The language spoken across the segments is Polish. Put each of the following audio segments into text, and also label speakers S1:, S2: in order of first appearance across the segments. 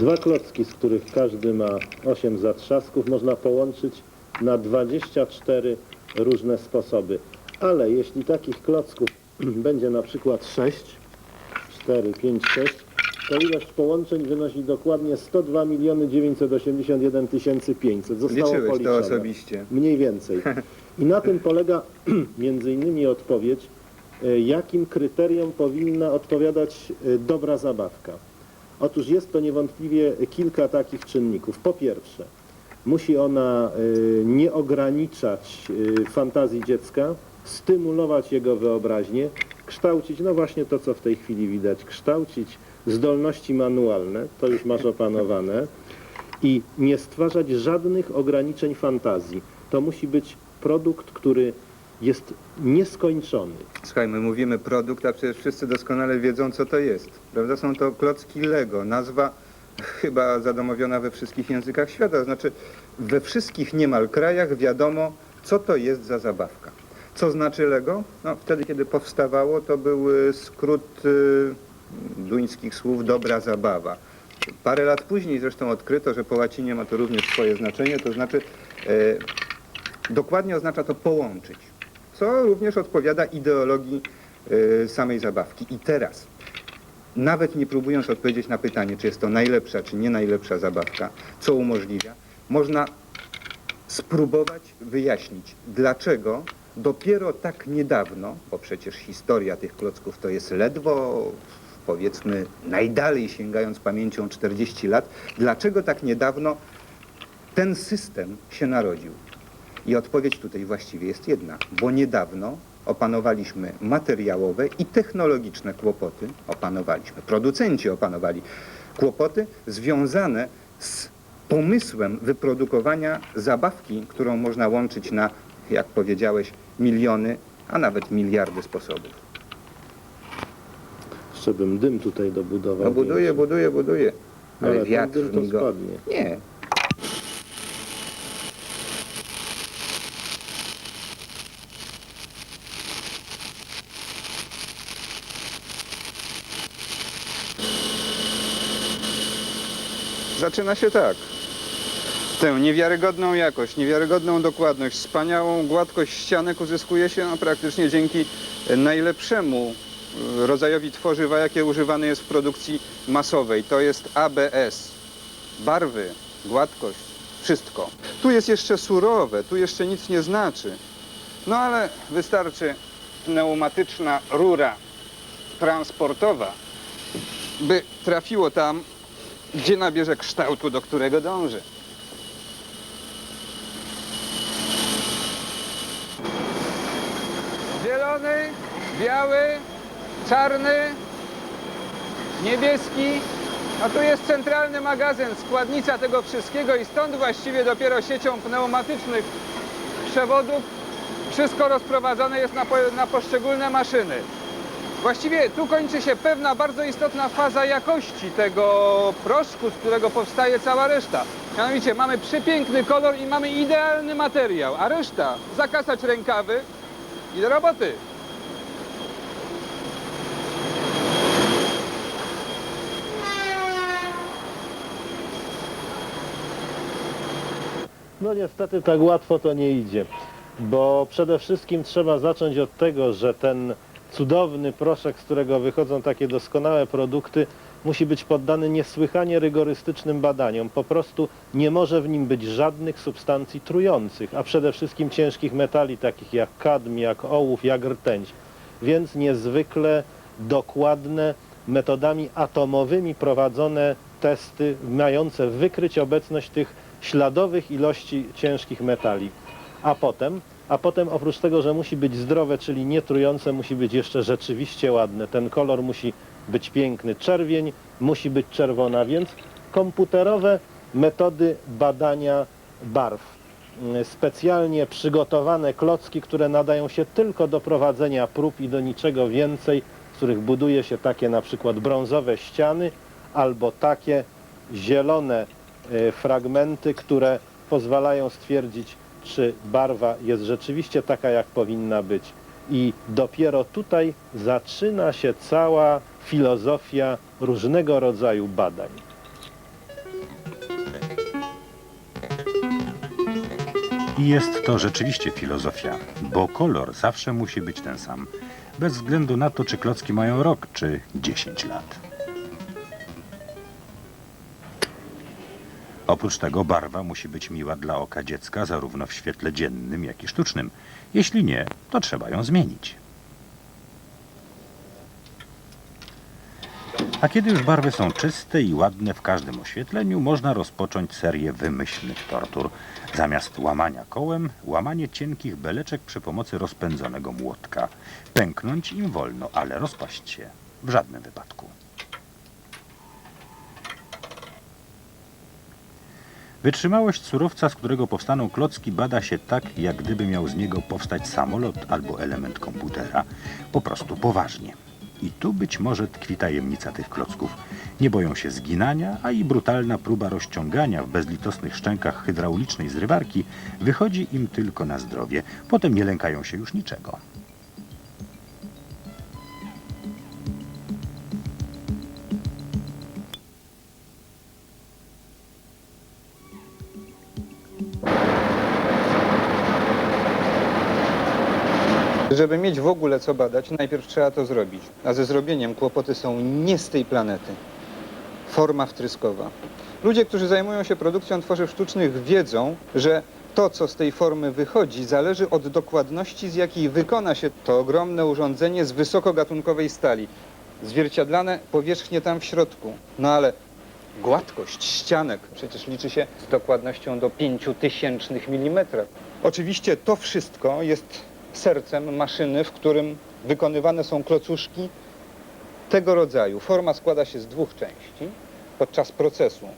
S1: Dwa klocki, z których każdy ma 8 zatrzasków, można połączyć na 24 różne sposoby. Ale jeśli takich klocków będzie na przykład 6, 4, 5, 6, to ilość połączeń wynosi dokładnie 102 miliony 981 tysięcy 500. Zostało
S2: Liczyłeś to
S1: policzone.
S2: osobiście.
S1: Mniej więcej. I na tym polega między innymi odpowiedź, e, jakim kryterium powinna odpowiadać e, dobra zabawka. Otóż jest to niewątpliwie kilka takich czynników. Po pierwsze, musi ona e, nie ograniczać e, fantazji dziecka, stymulować jego wyobraźnię, kształcić, no właśnie to, co w tej chwili widać, kształcić zdolności manualne, to już masz opanowane, i nie stwarzać żadnych ograniczeń fantazji. To musi być produkt, który jest nieskończony.
S2: Słuchaj, my mówimy produkt, a przecież wszyscy doskonale wiedzą, co to jest. Prawda? Są to klocki Lego. Nazwa chyba zadomowiona we wszystkich językach świata. Znaczy, we wszystkich niemal krajach wiadomo, co to jest za zabawka. Co znaczy Lego? No, wtedy, kiedy powstawało, to był y, skrót y, duńskich słów dobra zabawa. Parę lat później zresztą odkryto, że po łacinie ma to również swoje znaczenie, to znaczy e, dokładnie oznacza to połączyć, co również odpowiada ideologii e, samej zabawki. I teraz, nawet nie próbując odpowiedzieć na pytanie, czy jest to najlepsza, czy nie najlepsza zabawka, co umożliwia, można spróbować wyjaśnić, dlaczego dopiero tak niedawno, bo przecież historia tych klocków to jest ledwo, powiedzmy, najdalej sięgając pamięcią 40 lat, dlaczego tak niedawno ten system się narodził? I odpowiedź tutaj właściwie jest jedna, bo niedawno opanowaliśmy materiałowe i technologiczne kłopoty, opanowaliśmy, producenci opanowali kłopoty związane z pomysłem wyprodukowania zabawki, którą można łączyć na, jak powiedziałeś, miliony, a nawet miliardy sposobów.
S1: Jeszcze bym dym tutaj dobudował.
S2: No buduje, buduje, buduje. Ale,
S1: Ale
S2: wiatr
S1: dym to
S2: mi go...
S1: spadnie.
S2: Nie. Zaczyna się tak. Tę niewiarygodną jakość, niewiarygodną dokładność, wspaniałą gładkość ścianek uzyskuje się no, praktycznie dzięki najlepszemu rodzajowi tworzywa, jakie używane jest w produkcji masowej. To jest ABS. Barwy, gładkość, wszystko. Tu jest jeszcze surowe, tu jeszcze nic nie znaczy. No ale wystarczy pneumatyczna rura transportowa, by trafiło tam, gdzie nabierze kształtu, do którego dąży. Zielony, biały, czarny, niebieski. A tu jest centralny magazyn, składnica tego wszystkiego i stąd właściwie dopiero siecią pneumatycznych przewodów wszystko rozprowadzone jest na, po, na poszczególne maszyny. Właściwie tu kończy się pewna bardzo istotna faza jakości tego proszku, z którego powstaje cała reszta. Mianowicie mamy przepiękny kolor i mamy idealny materiał, a reszta zakasać rękawy i do roboty.
S1: No niestety tak łatwo to nie idzie, bo przede wszystkim trzeba zacząć od tego, że ten cudowny proszek, z którego wychodzą takie doskonałe produkty, musi być poddany niesłychanie rygorystycznym badaniom. Po prostu nie może w nim być żadnych substancji trujących, a przede wszystkim ciężkich metali, takich jak kadm, jak ołów, jak rtęć. Więc niezwykle dokładne metodami atomowymi prowadzone testy mające wykryć obecność tych śladowych ilości ciężkich metali. A potem, a potem oprócz tego, że musi być zdrowe, czyli nietrujące, musi być jeszcze rzeczywiście ładne. Ten kolor musi być piękny. Czerwień musi być czerwona, więc komputerowe metody badania barw. Mm, Specjalnie przygotowane klocki, które nadają się tylko do prowadzenia prób i do niczego więcej, z których buduje się takie na przykład brązowe ściany albo takie zielone e, fragmenty, które pozwalają stwierdzić, czy barwa jest rzeczywiście taka, jak powinna być. I dopiero tutaj zaczyna się cała filozofia różnego rodzaju badań.
S3: I jest to rzeczywiście filozofia, bo kolor zawsze musi być ten sam, bez względu na to, czy klocki mają rok czy 10 lat. Oprócz tego barwa musi być miła dla oka dziecka zarówno w świetle dziennym, jak i sztucznym. Jeśli nie, to trzeba ją zmienić. A kiedy już barwy są czyste i ładne w każdym oświetleniu, można rozpocząć serię wymyślnych tortur. Zamiast łamania kołem, łamanie cienkich beleczek przy pomocy rozpędzonego młotka. Pęknąć im wolno, ale rozpaść się w żadnym wypadku. Wytrzymałość surowca, z którego powstaną klocki, bada się tak, jak gdyby miał z niego powstać samolot albo element komputera. Po prostu poważnie. I tu być może tkwi tajemnica tych klocków. Nie boją się zginania, a i brutalna próba rozciągania w bezlitosnych szczękach hydraulicznej zrywarki wychodzi im tylko na zdrowie. Potem nie lękają się już niczego.
S2: Żeby mieć w ogóle co badać, najpierw trzeba to zrobić. A ze zrobieniem kłopoty są nie z tej planety. Forma wtryskowa. Ludzie, którzy zajmują się produkcją tworzyw sztucznych, wiedzą, że to, co z tej formy wychodzi, zależy od dokładności, z jakiej wykona się to ogromne urządzenie z wysokogatunkowej stali. Zwierciadlane powierzchnie tam w środku. No ale gładkość ścianek przecież liczy się z dokładnością do 5000 mm. Oczywiście to wszystko jest sercem maszyny, w którym wykonywane są klocuszki tego rodzaju. Forma składa się z dwóch części. Podczas procesu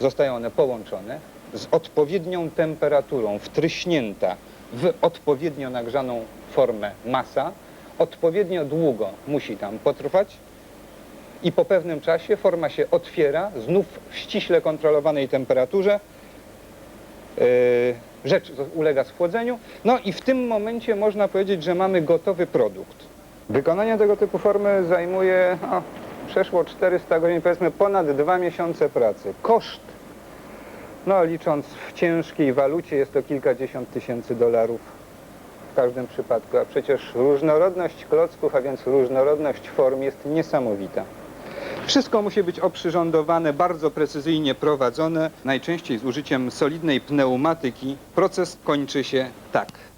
S2: zostają one połączone z odpowiednią temperaturą, wtryśnięta w odpowiednio nagrzaną formę masa. Odpowiednio długo musi tam potrwać i po pewnym czasie forma się otwiera, znów w ściśle kontrolowanej temperaturze. Yy, rzecz ulega schłodzeniu. No i w tym momencie można powiedzieć, że mamy gotowy produkt. Wykonanie tego typu formy zajmuje o, przeszło 400 godzin, powiedzmy ponad dwa miesiące pracy. Koszt, no licząc w ciężkiej walucie, jest to kilkadziesiąt tysięcy dolarów w każdym przypadku, a przecież różnorodność klocków, a więc różnorodność form jest niesamowita. Wszystko musi być oprzyrządowane, bardzo precyzyjnie prowadzone, najczęściej z użyciem solidnej pneumatyki. Proces kończy się tak.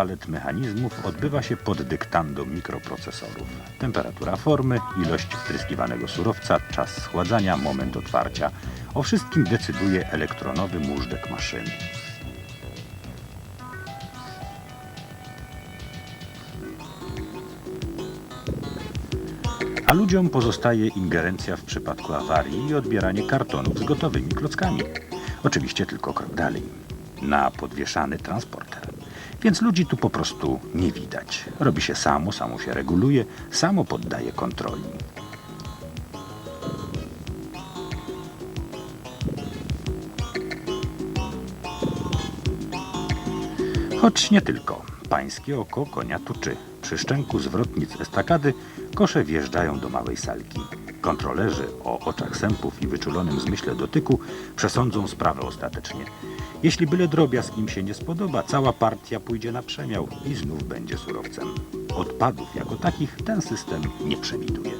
S3: Balet mechanizmów odbywa się pod dyktando mikroprocesorów. Temperatura formy, ilość wtryskiwanego surowca, czas schładzania, moment otwarcia. O wszystkim decyduje elektronowy móżdżek maszyny. A ludziom pozostaje ingerencja w przypadku awarii i odbieranie kartonów z gotowymi klockami. Oczywiście tylko krok dalej. Na podwieszany transporter. Więc ludzi tu po prostu nie widać. Robi się samo, samo się reguluje, samo poddaje kontroli. Choć nie tylko. Pańskie oko konia tuczy. Przy szczęku zwrotnic estakady kosze wjeżdżają do małej salki. Kontrolerzy o oczach sępów i wyczulonym zmyśle dotyku przesądzą sprawę ostatecznie. Jeśli byle drobiazg im się nie spodoba, cała partia pójdzie na przemiał i znów będzie surowcem. Odpadów jako takich ten system nie przewiduje.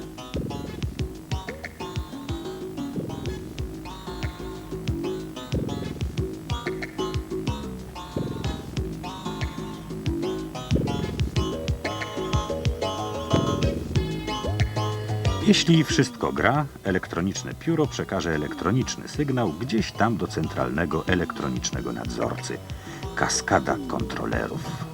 S3: Jeśli wszystko gra, elektroniczne pióro przekaże elektroniczny sygnał gdzieś tam do centralnego elektronicznego nadzorcy. Kaskada kontrolerów.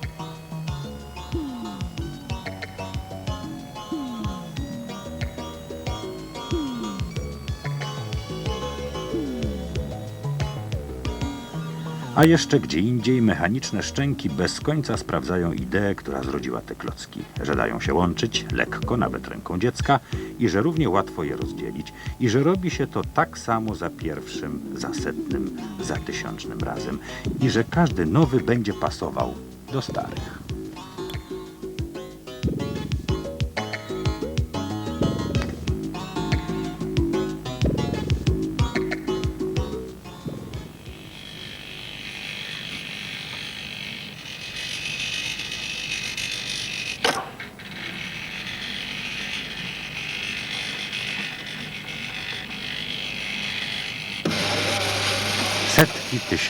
S3: A jeszcze gdzie indziej mechaniczne szczęki bez końca sprawdzają ideę, która zrodziła te klocki, że dają się łączyć lekko, nawet ręką dziecka i że równie łatwo je rozdzielić i że robi się to tak samo za pierwszym, za setnym, za tysiącznym razem i że każdy nowy będzie pasował do starych.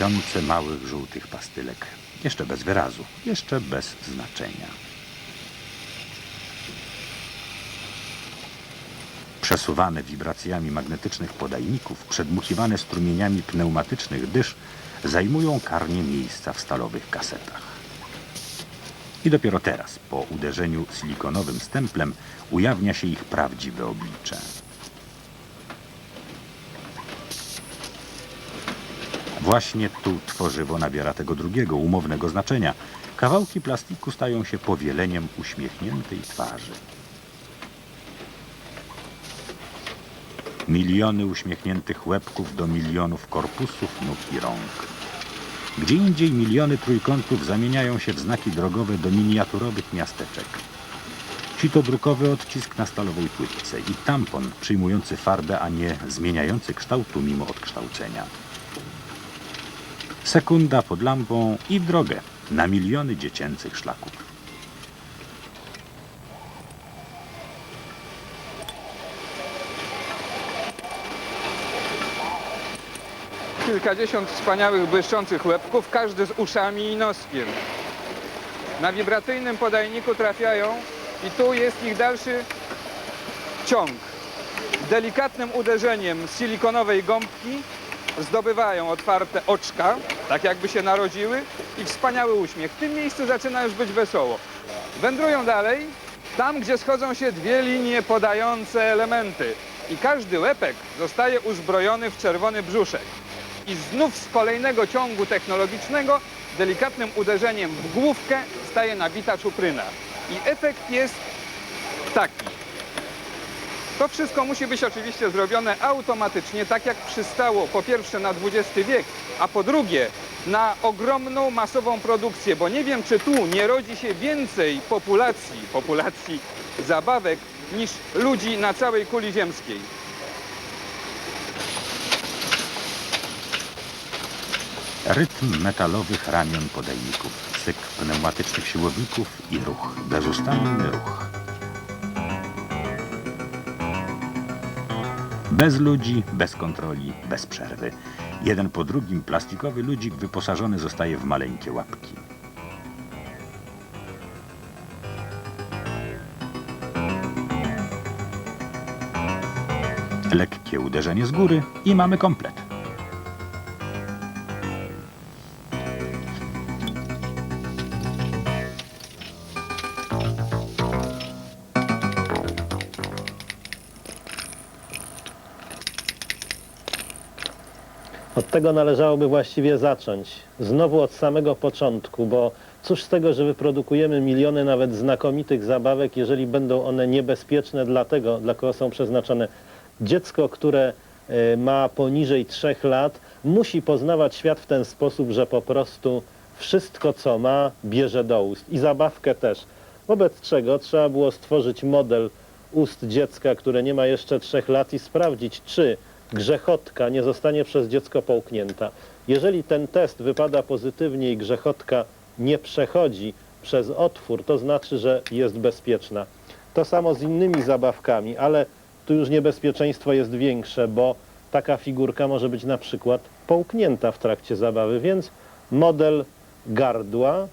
S3: Tysiące małych żółtych pastylek. Jeszcze bez wyrazu, jeszcze bez znaczenia. Przesuwane wibracjami magnetycznych podajników, przedmuchiwane strumieniami pneumatycznych dysz zajmują karnie miejsca w stalowych kasetach. I dopiero teraz, po uderzeniu silikonowym stemplem, ujawnia się ich prawdziwe oblicze. Właśnie tu tworzywo nabiera tego drugiego, umownego znaczenia. Kawałki plastiku stają się powieleniem uśmiechniętej twarzy. Miliony uśmiechniętych łebków do milionów korpusów, nóg i rąk. Gdzie indziej miliony trójkątów zamieniają się w znaki drogowe do miniaturowych miasteczek. Sitodrukowy odcisk na stalowej płytce i tampon przyjmujący farbę, a nie zmieniający kształtu mimo odkształcenia. Sekunda pod lampą i w drogę na miliony dziecięcych szlaków.
S2: Kilkadziesiąt wspaniałych, błyszczących łebków, każdy z uszami i noskiem. Na wibracyjnym podajniku trafiają i tu jest ich dalszy ciąg. Delikatnym uderzeniem silikonowej gąbki zdobywają otwarte oczka, tak jakby się narodziły i wspaniały uśmiech. W tym miejscu zaczyna już być wesoło. Wędrują dalej, tam gdzie schodzą się dwie linie podające elementy i każdy łepek zostaje uzbrojony w czerwony brzuszek. I znów z kolejnego ciągu technologicznego delikatnym uderzeniem w główkę staje nabita czupryna. I efekt jest taki. To wszystko musi być oczywiście zrobione automatycznie, tak jak przystało po pierwsze na XX wiek, a po drugie na ogromną masową produkcję, bo nie wiem, czy tu nie rodzi się więcej populacji, populacji zabawek niż ludzi na całej kuli ziemskiej.
S3: Rytm metalowych ramion podajników, syk pneumatycznych siłowników i ruch, bezustanny ruch. Bez ludzi, bez kontroli, bez przerwy. Jeden po drugim plastikowy ludzik wyposażony zostaje w maleńkie łapki. Lekkie uderzenie z góry i mamy komplet.
S1: Od tego należałoby właściwie zacząć. Znowu od samego początku, bo cóż z tego, że wyprodukujemy miliony nawet znakomitych zabawek, jeżeli będą one niebezpieczne dla tego, dla kogo są przeznaczone. Dziecko, które e, ma poniżej trzech lat, musi poznawać świat w ten sposób, że po prostu wszystko, co ma, bierze do ust. I zabawkę też. Wobec czego trzeba było stworzyć model ust dziecka, które nie ma jeszcze trzech lat i sprawdzić, czy grzechotka nie zostanie przez dziecko połknięta. Jeżeli ten test wypada pozytywnie i grzechotka nie przechodzi przez otwór, to znaczy, że jest bezpieczna. To samo z innymi zabawkami, ale tu już niebezpieczeństwo jest większe, bo taka figurka może być na przykład połknięta w trakcie zabawy, więc model gardła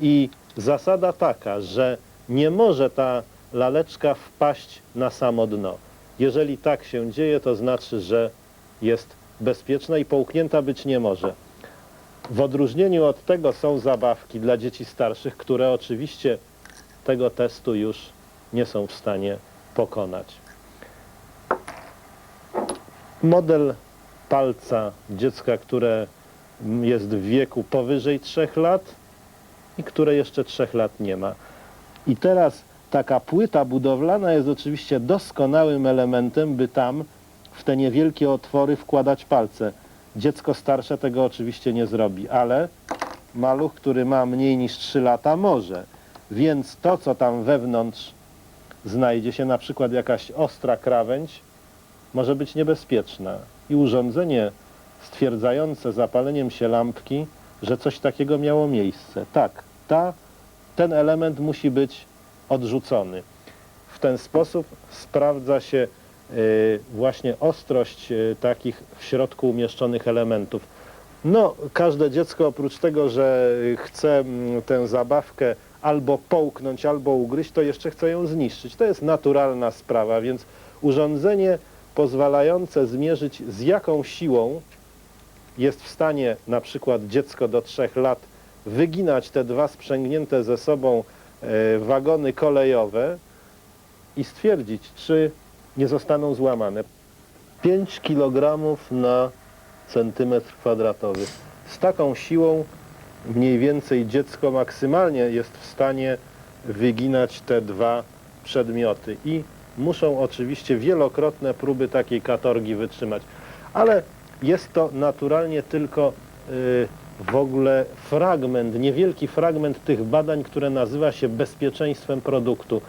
S1: i zasada taka, że nie może ta laleczka wpaść na samo dno. Jeżeli tak się dzieje, to znaczy, że jest bezpieczna i połknięta być nie może. W odróżnieniu od tego są zabawki dla dzieci starszych, które oczywiście tego testu już nie są w stanie pokonać. Model palca dziecka, które jest w wieku powyżej 3 lat i które jeszcze 3 lat nie ma. I teraz taka płyta budowlana jest oczywiście doskonałym elementem, by tam w te niewielkie otwory wkładać palce. Dziecko starsze tego oczywiście nie zrobi, ale maluch, który ma mniej niż 3 lata może. Więc to, co tam wewnątrz znajdzie się, na przykład jakaś ostra krawędź, może być niebezpieczna. I urządzenie stwierdzające zapaleniem się lampki, że coś takiego miało miejsce. Tak, ta, ten element musi być odrzucony. W ten sposób sprawdza się y, właśnie ostrość y, takich w środku umieszczonych elementów. No, każde dziecko oprócz tego, że chce mm, tę zabawkę albo połknąć, albo ugryźć, to jeszcze chce ją zniszczyć. To jest naturalna sprawa, więc urządzenie pozwalające zmierzyć z jaką siłą jest w stanie na przykład dziecko do trzech lat wyginać te dwa sprzęgnięte ze sobą wagony kolejowe i stwierdzić, czy nie zostaną złamane. 5 kg na centymetr kwadratowy. Z taką siłą mniej więcej dziecko maksymalnie jest w stanie wyginać te dwa przedmioty i muszą oczywiście wielokrotne próby takiej katorgi wytrzymać. Ale jest to naturalnie tylko y, w ogóle fragment, niewielki fragment tych badań, które nazywa się bezpieczeństwem produktu.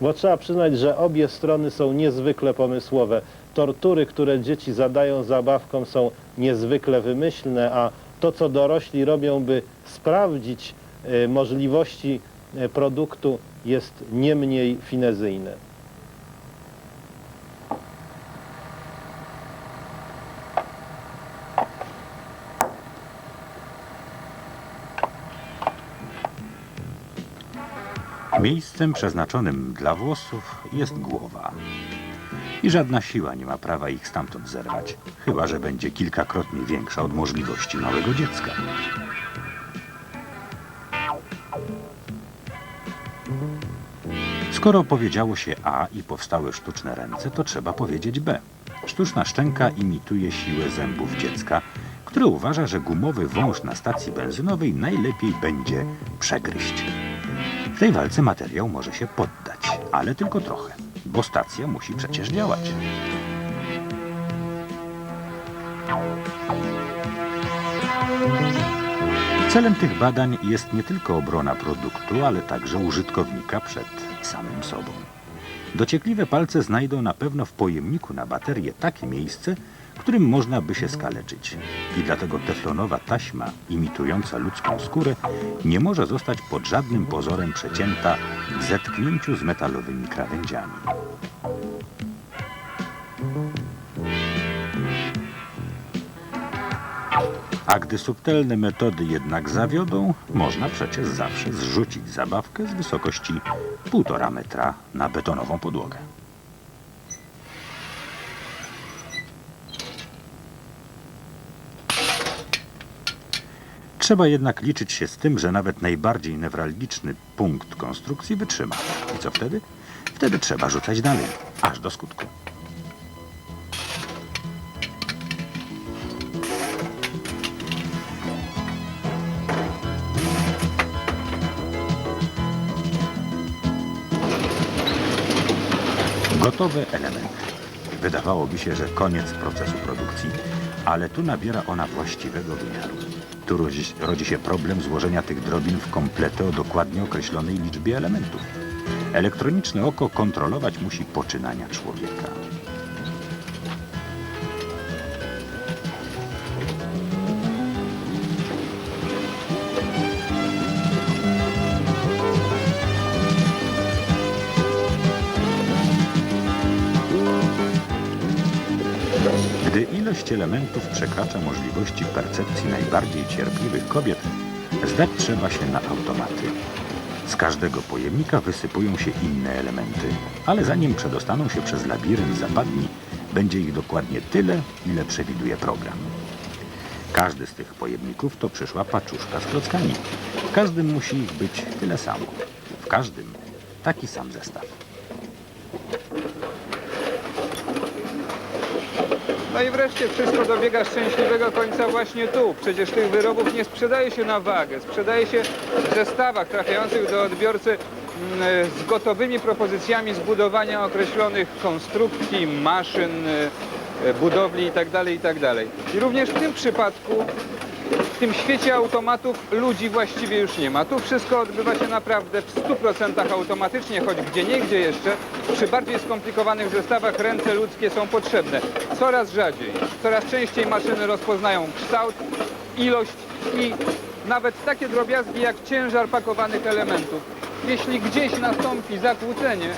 S1: Bo trzeba przyznać, że obie strony są niezwykle pomysłowe. Tortury, które dzieci zadają zabawkom są niezwykle wymyślne, a to, co dorośli robią, by sprawdzić y, możliwości y, produktu, jest nie mniej finezyjne.
S3: Miejscem przeznaczonym dla włosów jest głowa. I żadna siła nie ma prawa ich stamtąd zerwać, chyba że będzie kilkakrotnie większa od możliwości małego dziecka. Skoro powiedziało się A i powstały sztuczne ręce, to trzeba powiedzieć B. Sztuczna szczęka imituje siłę zębów dziecka, które uważa, że gumowy wąż na stacji benzynowej najlepiej będzie przegryźć. Tej walce materiał może się poddać, ale tylko trochę, bo stacja musi przecież działać. Celem tych badań jest nie tylko obrona produktu, ale także użytkownika przed samym sobą. Dociekliwe palce znajdą na pewno w pojemniku na baterię takie miejsce, którym można by się skaleczyć. I dlatego teflonowa taśma imitująca ludzką skórę nie może zostać pod żadnym pozorem przecięta w zetknięciu z metalowymi krawędziami. A gdy subtelne metody jednak zawiodą, można przecież zawsze zrzucić zabawkę z wysokości 1,5 metra na betonową podłogę. Trzeba jednak liczyć się z tym, że nawet najbardziej newralgiczny punkt konstrukcji wytrzyma. I co wtedy? Wtedy trzeba rzucać dalej, aż do skutku. Gotowy element. Wydawałoby się, że koniec procesu produkcji, ale tu nabiera ona właściwego wymiaru. Tu rodzi, rodzi się problem złożenia tych drobin w komplety o dokładnie określonej liczbie elementów. Elektroniczne oko kontrolować musi poczynania człowieka. Elementów przekracza możliwości percepcji najbardziej cierpliwych kobiet, zdać trzeba się na automaty. Z każdego pojemnika wysypują się inne elementy, ale zanim przedostaną się przez labirynt zapadni, będzie ich dokładnie tyle, ile przewiduje program. Każdy z tych pojemników to przyszła paczuszka z klockami. W każdym musi ich być tyle samo. W każdym taki sam zestaw.
S4: No i wreszcie wszystko dobiega szczęśliwego końca właśnie tu. Przecież tych wyrobów nie sprzedaje się na wagę, sprzedaje się w zestawach trafiających do odbiorcy mm, z gotowymi propozycjami zbudowania określonych konstrukcji, maszyn, e, budowli itd. itd. I również w tym przypadku w tym świecie automatów ludzi właściwie już nie ma. Tu wszystko odbywa się naprawdę w 100% automatycznie, choć gdzie niegdzie jeszcze przy bardziej skomplikowanych zestawach ręce ludzkie są potrzebne. Coraz rzadziej, coraz częściej maszyny rozpoznają kształt, ilość i nawet takie drobiazgi jak ciężar pakowanych elementów. Jeśli gdzieś nastąpi zakłócenie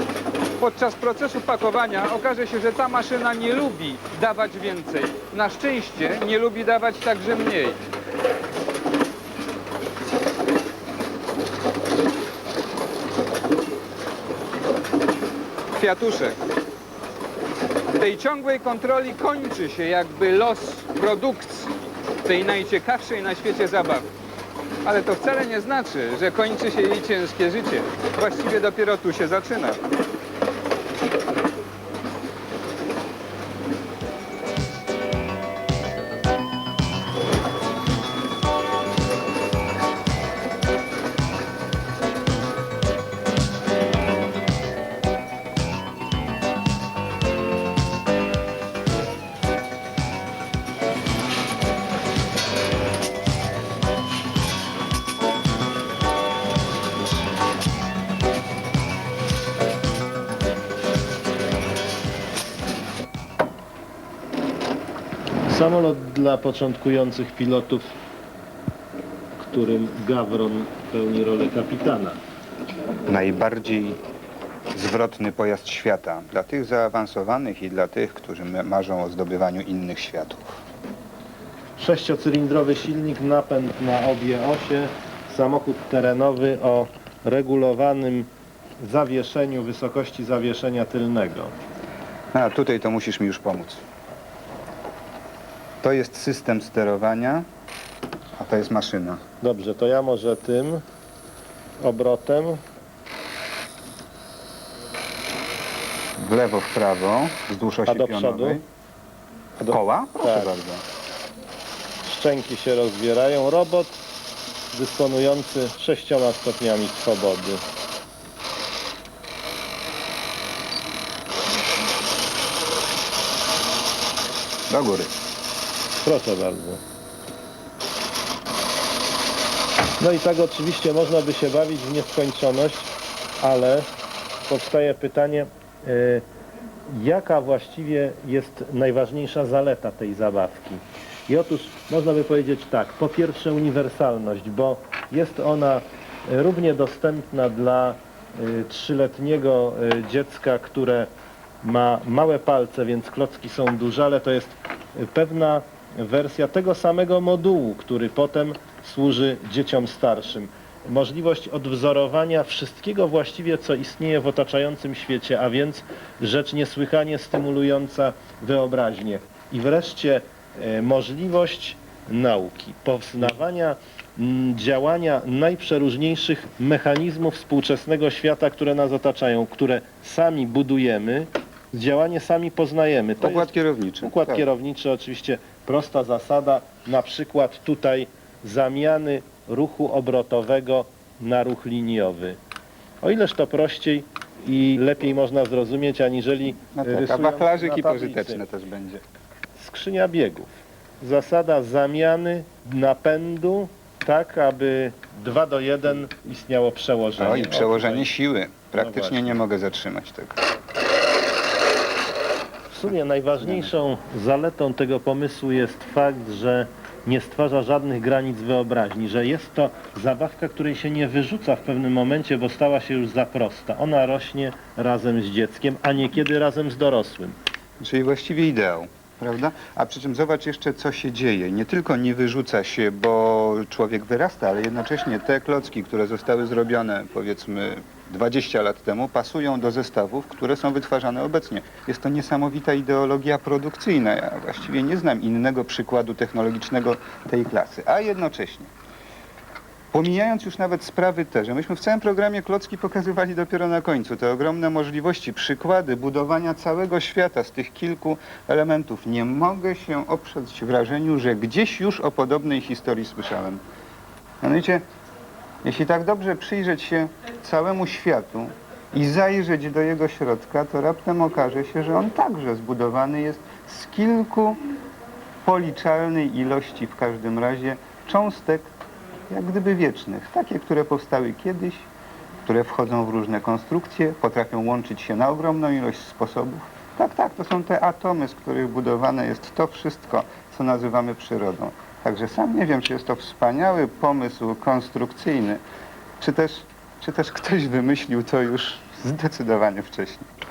S4: podczas procesu pakowania, okaże się, że ta maszyna nie lubi dawać więcej. Na szczęście nie lubi dawać także mniej. Kwiatuszek. Tej ciągłej kontroli kończy się jakby los produkcji tej najciekawszej na świecie zabawy. Ale to wcale nie znaczy, że kończy się jej ciężkie życie. Właściwie dopiero tu się zaczyna.
S1: Samolot dla początkujących pilotów, którym Gawron pełni rolę kapitana.
S2: Najbardziej zwrotny pojazd świata dla tych zaawansowanych i dla tych, którzy ma- marzą o zdobywaniu innych światów.
S1: Sześciocylindrowy silnik, napęd na obie osie, samochód terenowy o regulowanym zawieszeniu, wysokości zawieszenia tylnego.
S2: A tutaj to musisz mi już pomóc. To jest system sterowania, a to jest maszyna.
S1: Dobrze, to ja może tym obrotem
S2: W lewo, w prawo, wzdłuż osi
S1: A do przodu? A do-
S2: Koła? Proszę
S1: Tak.
S2: bardzo.
S1: szczęki się rozbierają. Robot dysponujący sześcioma stopniami swobody.
S2: Do góry.
S1: Proszę bardzo. No i tak oczywiście można by się bawić w nieskończoność, ale powstaje pytanie, y, jaka właściwie jest najważniejsza zaleta tej zabawki? I otóż można by powiedzieć tak, po pierwsze uniwersalność, bo jest ona równie dostępna dla y, trzyletniego y, dziecka, które ma małe palce, więc klocki są duże, ale to jest pewna wersja tego samego modułu, który potem służy dzieciom starszym. Możliwość odwzorowania wszystkiego właściwie, co istnieje w otaczającym świecie, a więc rzecz niesłychanie stymulująca wyobraźnię. I wreszcie e, możliwość nauki, poznawania działania najprzeróżniejszych mechanizmów współczesnego świata, które nas otaczają, które sami budujemy, działanie sami poznajemy. To
S2: Układ kierowniczy.
S1: układ
S2: Tak.
S1: kierowniczy, oczywiście prosta zasada, na przykład tutaj zamiany ruchu obrotowego na ruch liniowy. O ileż to prościej i lepiej można zrozumieć, aniżeli
S2: No tak, a wachlarzyki pożyteczne też będzie.
S1: Skrzynia biegów. Zasada zamiany napędu tak, aby 2 do 1 istniało przełożenie.
S2: No i
S1: O,
S2: przełożenie
S1: tutaj
S2: siły. Praktycznie
S1: właśnie.
S2: nie mogę zatrzymać tego.
S1: Sumie najważniejszą zaletą tego pomysłu jest fakt, że nie stwarza żadnych granic wyobraźni, że jest to zabawka, której się nie wyrzuca w pewnym momencie, bo stała się już za prosta. Ona rośnie razem z dzieckiem, a niekiedy razem z dorosłym.
S2: Czyli właściwie ideał, prawda? A przy czym zobacz jeszcze, co się dzieje. Nie tylko nie wyrzuca się, bo człowiek wyrasta, ale jednocześnie te klocki, które zostały zrobione, powiedzmy, 20 lat temu, pasują do zestawów, które są wytwarzane obecnie. Jest to niesamowita ideologia produkcyjna. Ja właściwie nie znam innego przykładu technologicznego tej klasy. A jednocześnie Pomijając już nawet sprawy te, że myśmy w całym programie Klocki pokazywali dopiero na końcu te ogromne możliwości, przykłady budowania całego świata z tych kilku elementów, nie mogę się oprzeć wrażeniu, że gdzieś już o podobnej historii słyszałem. Mianowicie, jeśli tak dobrze przyjrzeć się całemu światu i zajrzeć do jego środka, to raptem okaże się, że on także zbudowany jest z kilku policzalnej ilości w każdym razie cząstek jak gdyby wiecznych. Takie, które powstały kiedyś, które wchodzą w różne konstrukcje, potrafią łączyć się na ogromną ilość sposobów. Tak, tak, to są te atomy, z których budowane jest to wszystko, co nazywamy przyrodą. Także sam nie wiem, czy jest to wspaniały pomysł konstrukcyjny, czy też, czy też ktoś wymyślił to już zdecydowanie wcześniej.